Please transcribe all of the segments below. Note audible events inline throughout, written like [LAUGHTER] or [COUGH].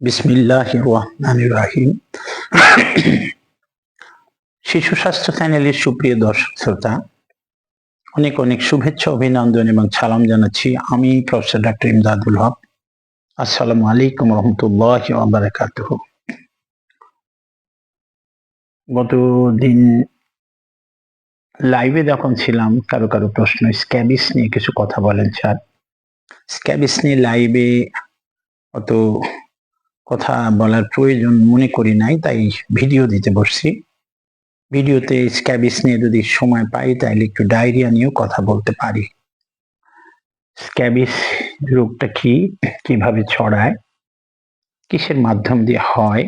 বিসমিল্লাহ রহমান রাহিম। [COUGHS] শিশু স্বাস্থ্য চ্যানেলের সুপ্রিয় দর্শক শ্রোতা, অনেক অনেক শুভেচ্ছা, অভিনন্দন এবং সালাম জানাচ্ছি আমি প্রফেসর ডাক্তার ইমদাদুল হক। আসসালামু আলাইকুম রহমতুল্লাহ বারাকাত গত দিন লাইভে যখন ছিলাম, কারও কারও প্রশ্ন, স্ক্যাবিস নিয়ে কিছু কথা বলেন স্যার। স্ক্যাবিস নিয়ে লাইভে অত কথা বলার প্রয়োজন মনে করি নাই, তাই ভিডিও দিতে বসছি। ভিডিওতে স্ক্যাবিস নিয়ে যদি সময় পাই, তাহলে একটু ডায়রিয়া নিয়েও কথা বলতে পারি। স্ক্যাবিস রোগটা কি? কীভাবে ছড়ায়? কিসের মাধ্যম দিয়ে হয়?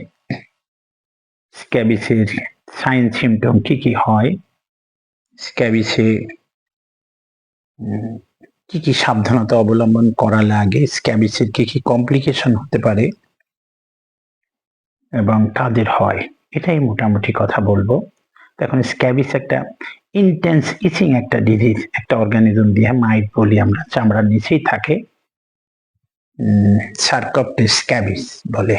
স্ক্যাবিসের সাইন সিমটম কি কি হয়? স্ক্যাবিসে কি কি সাবধানতা অবলম্বন করা লাগে? স্ক্যাবিসের কি কি কমপ্লিকেশন হতে পারে? এবং কাদের হয়। এটাই মোটামুটি কথা বলব। এখন স্ক্যাবিস একটা ইন্টেন্স ইচিং একটা ডিজিজ একটা অর্গানিজম দিয়ে মাইট বলি আমরা, চামড়ার নিচেই থাকে। স্ক্যাবিস বলে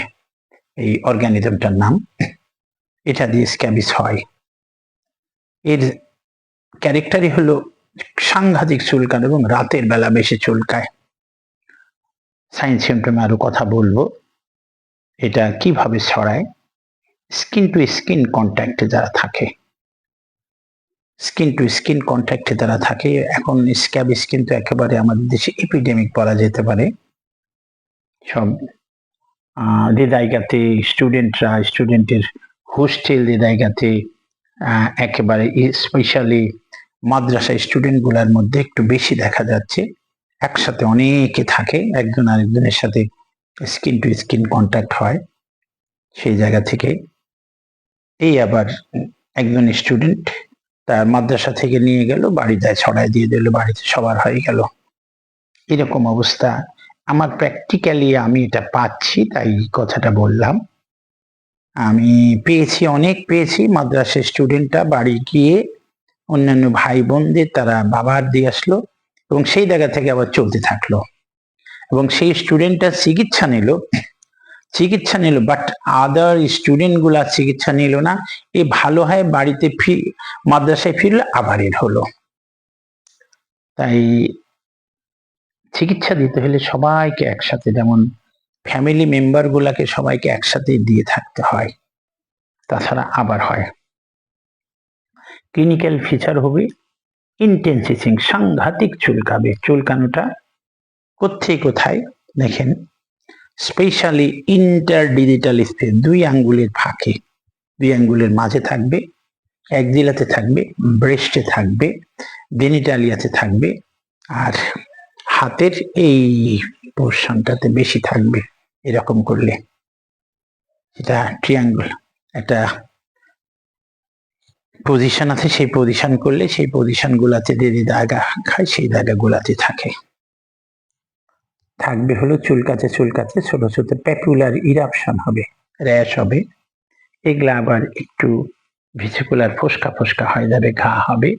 এই অর্গানিজমটার নাম। এটা দিয়ে স্ক্যাবিস হয়। এর ক্যারেক্টারই হলো সাংঘাতিক চুলকান এবং রাতের বেলা বেশি চুলকায়। সাইন্স সিমটমে আরও কথা বলব। এটা কীভাবে ছড়ায়? স্কিন টু স্কিন কন্ট্যাক্টে যারা থাকে। স্কিন টু স্কিন কন্ট্যাক্টে যারা থাকে, এখন স্ক্যাবিস কিন্তু একেবারে আমাদের দেশে এপিডেমিক বলা যেতে পারে। সব জায়গাতে স্টুডেন্টরা স্টুডেন্টের হোস্টেল জায়গাতে একেবারে স্পেশালি মাদ্রাসা স্টুডেন্টগুলোর মধ্যে একটু বেশি দেখা যাচ্ছে। একসাথে অনেকে থাকে, একজন আরেকজনের সাথে স্কিন টু স্কিন কন্ট্যাক্ট হয়, সেই জায়গা থেকে। এই আবার একজন স্টুডেন্ট তার মাদ্রাসা থেকে নিয়ে গেল, বাড়িতে ছড়াই দিয়ে দিল, বাড়িতে সবার হয়ে গেল। এরকম অবস্থা। আমার প্র্যাকটিক্যালি আমি এটা পাচ্ছি, তাই কথাটা বললাম। আমি পেয়েছি, অনেক পেয়েছি। মাদ্রাসা স্টুডেন্টরা বাড়ি গিয়ে অন্যান্য ভাই বোনদের, তারা বাবার দিয়ে আসলো এবং সেই জায়গা থেকে আবার চলতে থাকল। এবং সেই স্টুডেন্টটা চিকিৎসা নিল। চিকিৎসা নিল বাট আদার স্টুডেন্টগুলা চিকিৎসা নিল না। এ ভালো হয় বাড়িতে ফি, মাদ্রাসায় ফিরলে আবার এর হলো। তাই চিকিৎসা দিতে হলে সবাইকে একসাথে, যেমন ফ্যামিলি মেম্বার গুলাকে সবাইকে একসাথে দিয়ে থাকতে হয়। তাছাড়া আবার হয়। ক্লিনিক্যাল ফিচার হবে ইন্টেন্সিসিং সাংঘাতিক চুলকাবে। চুলকানোটা কোথায় কোথায়? দেখেন স্পেশালি ইন্টার ডিজিটাল স্পেস দুই আঙ্গুলের ফাঁকে, দুই আঙ্গুলের মাঝে থাকবে এক জেলাতে থাকবে ব্রেস্টে থাকবে জেনিটালিয়াতে থাকবে, আর হাতের এই পোর্শনটাতে বেশি থাকবে, এরকম করলে। এটা ট্রিয়াঙ্গুল একটা পজিশন আছে, সেই পজিশন করলে সেই পজিশন গুলাতে যে জায়গা খায়, সেই জায়গা গুলাতে থাকে। থাকবে হলো চুলকাতে চুলকাতে ছোট ছোট প্যাপুলার ইরাপশন হবে, র্যাশ হবে। এগুলো আবার একটু ভিসিকুলার ফোসকা ফোসকা হয়ে যাবে, ঘা হবে।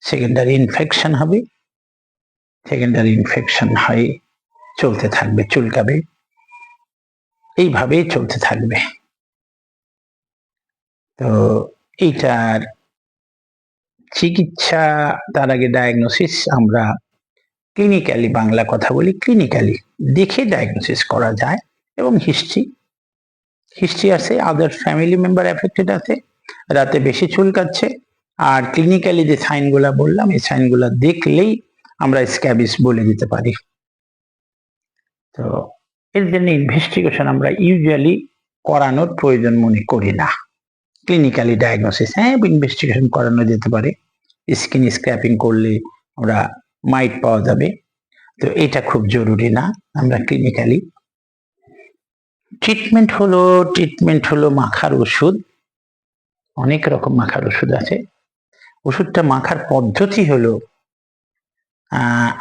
সেকেন্ডারি ইনফেকশন হবে। সেকেন্ডারি ইনফেকশন হয়ে চলতে থাকবে, চুলকাবে। এইভাবেই চলতে থাকবে। তো এইটার চিকিৎসা, তার আগে ডায়াগনোসিস আমরা ক্লিনিক্যালি বাংলা কথা বলি ক্লিনিক্যালি দেখে ডায়াগনোসিস করা যায় এবং হিস্ট্রি হিস্ট্রি আছে আদার ফ্যামিলি মেম্বার এফেক্টেড আছে, রাতে বেশি চুলকাচ্ছে আর ক্লিনিক্যালি যে সাইনগুলা বললাম, এই সাইনগুলা দেখলেই আমরা স্ক্যাবিস বলে দিতে পারি। তো এর জন্য ইনভেস্টিগেশন আমরা ইউজুয়ালি করানোর প্রয়োজন মনে করি না। ক্লিনিক্যালি ডায়াগনোসিস হ্যাঁ ইনভেস্টিগেশন করানো যেতে পারে। স্কিন স্ক্র্যাপিং করলে আমরা মাইট পাওয়া যাবে। তো এটা খুব জরুরি না, আমরা ক্লিনিক্যালি ট্রিটমেন্ট হলো ট্রিটমেন্ট হলো মাখার ওষুধ। অনেক রকম মাখার ওষুধ আছে। ওষুধটা মাখার পদ্ধতি হলো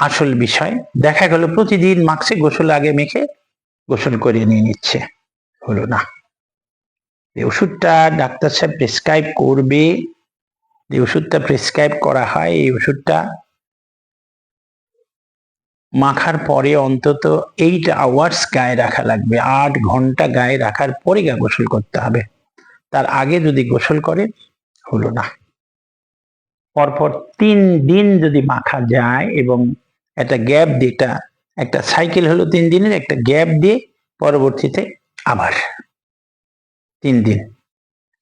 আসল বিষয়। দেখা গেল প্রতিদিন মাখছে, গোসল আগে মেখে গোসল করে নিয়ে নিচ্ছে। হলো না। এই ওষুধটা ডাক্তার সাহেব প্রেসক্রাইব করবে। যে ওষুধটা প্রেসক্রাইব করা হয়, এই ওষুধটা মাখার পরে অন্তত এইট আওয়ার্স গায়ে রাখা লাগবে। আট ঘণ্টা গায়ে রাখার পরে গা গোসল করতে হবে। তার আগে যদি গোসল করে, হলো না। পরপর তিন দিন যদি মাখা যায় এবং একটা গ্যাপ দিটা একটা সাইকেল হলো তিন দিনের, একটা গ্যাপ দিয়ে পরবর্তীতে আবার তিন দিন।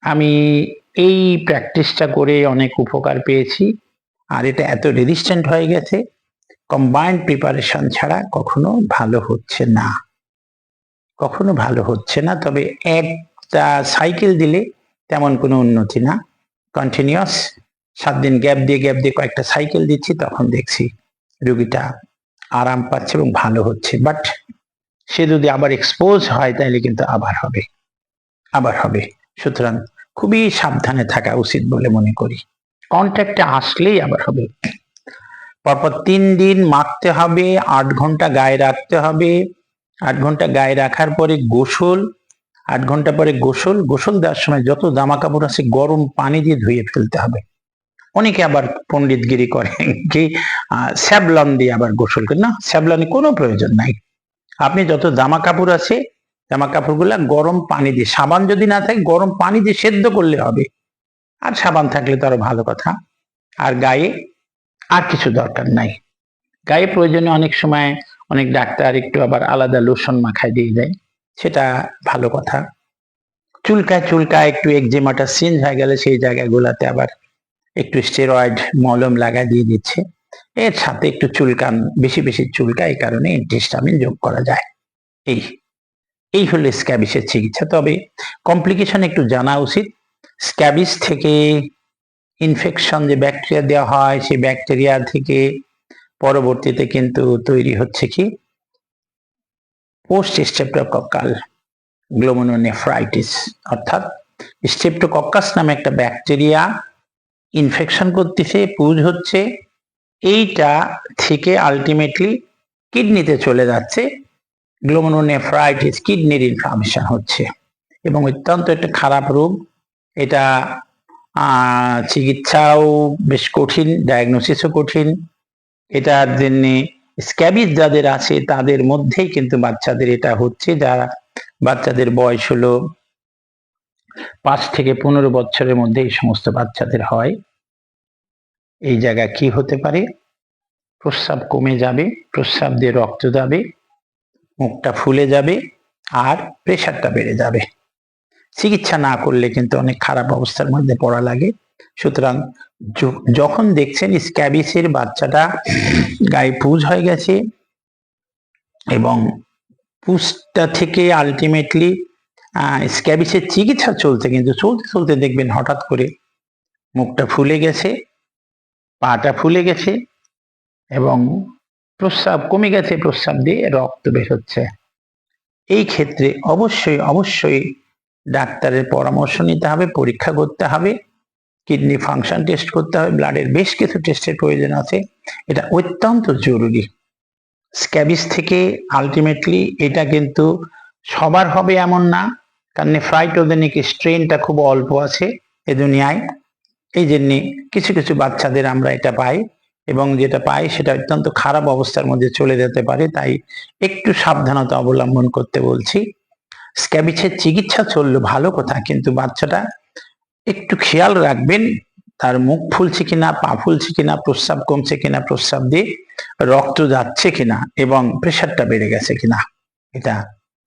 আমি এই প্র্যাকটিসটা করে অনেক উপকার পেয়েছি। আর এটা এত রেজিস্ট্যান্ট হয়ে গেছে কম্বাইন্ড প্রিপারেশন ছাড়া কখনো ভালো হচ্ছে না। কখনো ভালো হচ্ছে না, তবে একটা সাইকেল দিলে তেমন কোনো উন্নতি না। কন্টিনিউয়াস সাত দিন গ্যাপ দিয়ে গ্যাপ দিয়ে কয়েকটা সাইকেল দিচ্ছি, তখন দেখছি রুগীটা আরাম পাচ্ছে এবং ভালো হচ্ছে। বাট সে যদি আবার এক্সপোজ হয়, তাহলে কিন্তু আবার হবে। আবার হবে। সুতরাং খুবই সাবধানে থাকা উচিত বলে মনে করি। কন্ট্যাক্টে আসলেই আবার হবে। পরপর তিন দিন মাখতে হবে, আট ঘণ্টা গায়ে রাখতে হবে। আট ঘণ্টা গায়ে রাখার পরে গোসল, আট ঘণ্টা পরে গোসল। গোসল দেওয়ার সময় যত জামা কাপড় আছে গরম পানি দিয়ে ধুয়ে ফেলতে হবে। অনেকে আবার পণ্ডিতগিরি করে কি স্যাবলন দিয়ে আবার গোসল করে। না, স্যাবলনে কোনো প্রয়োজন নাই। আপনি যত জামা কাপড় আছে জামা কাপড়গুলা গরম পানি দিয়ে, সাবান যদি না থাকে গরম পানি দিয়ে সেদ্ধ করলে হবে। আর সাবান থাকলে তো আরও ভালো কথা। আর গায়ে আর কিছু দরকার নাই। গায়ে প্রয়োজনে অনেক সময় অনেক ডাক্তার একটু আবার আলাদা লোশন মাখায় দিয়ে দেয়, সেটা ভালো কথা। চুলকায় চুলকায় একটু একজিমাটা চেঞ্জ হয়ে গেলে সেই জায়গাগুলোতে আবার একটু স্টেরয়েড মলম লাগা দিয়ে দিচ্ছে। এর সাথে একটু চুলকান, বেশি বেশি চুলকা এই কারণে অ্যান্টিস্টামিন যোগ করা যায়। এই এই হলো স্ক্যাবিসের চিকিৎসা। তবে কমপ্লিকেশন একটু জানা উচিত। স্ক্যাবিস থেকে ইনফেকশন যে ব্যাকটেরিয়া দেওয়া হয়, সেই ব্যাকটেরিয়া থেকে পরবর্তীতে কিন্তু তৈরি হচ্ছে কি? পোস্ট স্টেপ্টোকক্কাল গ্লোমোনোনেফ্রাইটিস অর্থাৎ স্টেপ্টোকক্কাস নামে একটা ব্যাকটেরিয়া ইনফেকশন করতেছে, পুজ হচ্ছে, এইটা থেকে আলটিমেটলি কিডনিতে চলে যাচ্ছে গ্লোমোনোনেফ্রাইটিস কিডনির ইনফ্লামেশন হচ্ছে। এবং অত্যন্ত একটা খারাপ রোগ, এটা চিকিৎসাও বেশ কঠিন ডায়াগনোসিসও কঠিন। এটার জন্য স্ক্যাবিজ যাদের আছে, তাদের মধ্যেই কিন্তু বাচ্চাদের এটা হচ্ছে। যারা বাচ্চাদের বয়স হলো পাঁচ থেকে পনেরো বছরের মধ্যে এই সমস্ত বাচ্চাদের হয়। এই জায়গা কি হতে পারে? প্রস্রাব কমে যাবে, প্রস্রাব দিয়ে রক্ত যাবে, মুখটা ফুলে যাবে, আর প্রেশারটা বেড়ে যাবে। চিকিৎসা না করলে কিন্তু অনেক খারাপ অবস্থার মধ্যে পড়া লাগে। সুতরাং যখন দেখছেন স্ক্যাবিসের বাচ্চাটা গায়ে পুজ হয়ে গেছে এবং পুজটা থেকে আলটিমেটলি স্ক্যাবিসের চিকিৎসা চলছে কিন্তু চলতে চলতে দেখবেন হঠাৎ করে মুখটা ফুলে গেছে, পাটা ফুলে গেছে এবং প্রস্রাব কমে গেছে, প্রস্রাব দিয়ে রক্ত বের হচ্ছে। এই ক্ষেত্রে অবশ্যই অবশ্যই ডাক্তারের পরামর্শ নিতে হবে, পরীক্ষা করতে হবে, কিডনি ফাংশন টেস্ট করতে হবে, ব্লাডের বেশ কিছু টেস্টের প্রয়োজন আছে। এটা অত্যন্ত জরুরি। স্ক্যাবিস থেকে আলটিমেটলি এটা কিন্তু সবার হবে এমন না, কারণ ফ্রাইটোজেনিক স্ট্রেনটা খুব অল্প আছে এ দুনিয়ায়। এই জন্যে কিছু কিছু বাচ্চাদের আমরা এটা পাই এবং যেটা পাই সেটা অত্যন্ত খারাপ অবস্থার মধ্যে চলে যেতে পারে, তাই একটু সাবধানতা অবলম্বন করতে বলছি। স্ক্যাবিসের চিকিৎসা চলল ভালো কথা, কিন্তু বাচ্চাটা একটু খেয়াল রাখবেন, তার মুখ ফুলছে কিনা, পা ফুলছে কিনা, প্রস্রাব কমছে কিনা, প্রস্রাব দিয়ে রক্ত যাচ্ছে কিনা এবং প্রেশারটা বেড়ে গেছে কিনা, এটা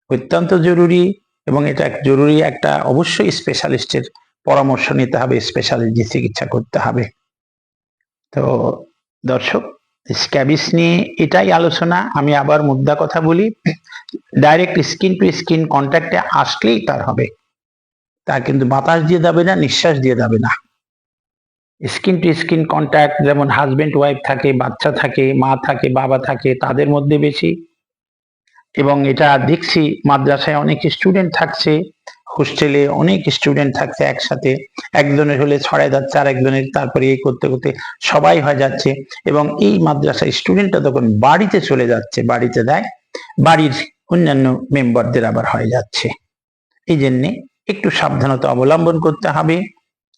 অত্যন্ত জরুরি এবং এটা জরুরি একটা অবশ্যই স্পেশালিস্টের পরামর্শ নিতে হবে স্পেশালিস্ট চিকিৎসা করতে হবে। তো দর্শক স্ক্যাবিস নিয়ে এটাই আলোচনা। আমি আবার মুদ্রা কথা বলি। ডাইরেক্ট স্কিন টু স্কিন কন্ট্যাক্টে আসলেই তার হবে। তা কিন্তু বাতাস দিয়ে যাবে না, নিঃশ্বাস দিয়ে যাবে না। স্কিন টু স্কিন কন্ট্যাক্ট যেমন হাজবেন্ড ওয়াইফ থাকে, বাচ্চা থাকে, মা থাকে, বাবা থাকে, তাদের মধ্যে বেশি। এবং এটা দেখছি মাদ্রাসায় অনেক স্টুডেন্ট থাকছে। হোস্টেলে অনেক স্টুডেন্ট থাকছে একসাথে। একজনের হলে ছড়ায় যাচ্ছে আর একজনের তারপরে এই করতে করতে সবাই হয়ে যাচ্ছে। এবং এই মাদ্রাসার স্টুডেন্টটা তখন বাড়িতে চলে যাচ্ছে, বাড়িতে দেয়, বাড়ির অন্যান্য মেম্বারদের আবার হয়ে যাচ্ছে। এই জন্যে একটু সাবধানতা অবলম্বন করতে হবে।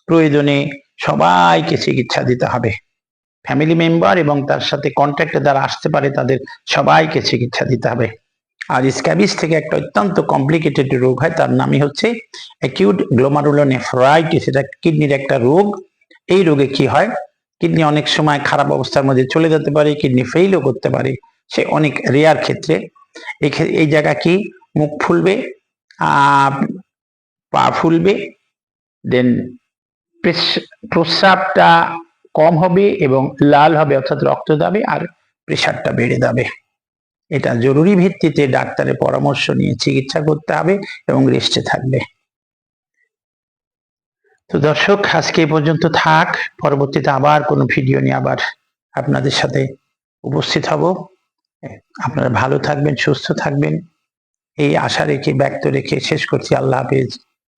প্রয়োজনে সবাইকে চিকিৎসা দিতে হবে। ফ্যামিলি মেম্বার এবং তার সাথে কন্ট্যাক্টে যারা আসতে পারে, তাদের সবাইকে চিকিৎসা দিতে হবে। আর স্ক্যাবিস থেকে একটা অত্যন্ত কমপ্লিকেটেড রোগ হয়, তার নামই হচ্ছে অ্যাকিউট গ্লোমারুলোনেফ্রাইটিস এটা কিডনির একটা রোগ। এই রোগে কি হয়? কিডনি অনেক সময় খারাপ অবস্থার মধ্যে চলে যেতে পারে, কিডনি ফেইলও করতে পারে। সে অনেক রেয়ার ক্ষেত্রে। এই জায়গা কি? মুখ ফুলবে পা ফুলবে দেন প্রস্রাবটা কম হবে এবং লাল হবে, অর্থাৎ রক্ত যাবে আর প্রেশারটা বেড়ে যাবে। এটা জরুরি ভিত্তিতে ডাক্তারের পরামর্শ নিয়ে চিকিৎসা করতে হবে এবং রেস্টে থাকবে। তো দর্শক, আজকে এই পর্যন্ত থাক। পরবর্তীতে আবার কোনো ভিডিও নিয়ে আবার আপনাদের সাথে উপস্থিত হব। আপনারা ভালো থাকবেন, সুস্থ থাকবেন। এই আশা রেখে, ব্যক্ত রেখে শেষ করছি। আল্লাহ হাফেজ।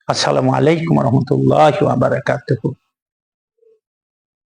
আসসালামু আলাইকুম রহমতুল্লাহ বারাকাতুহু।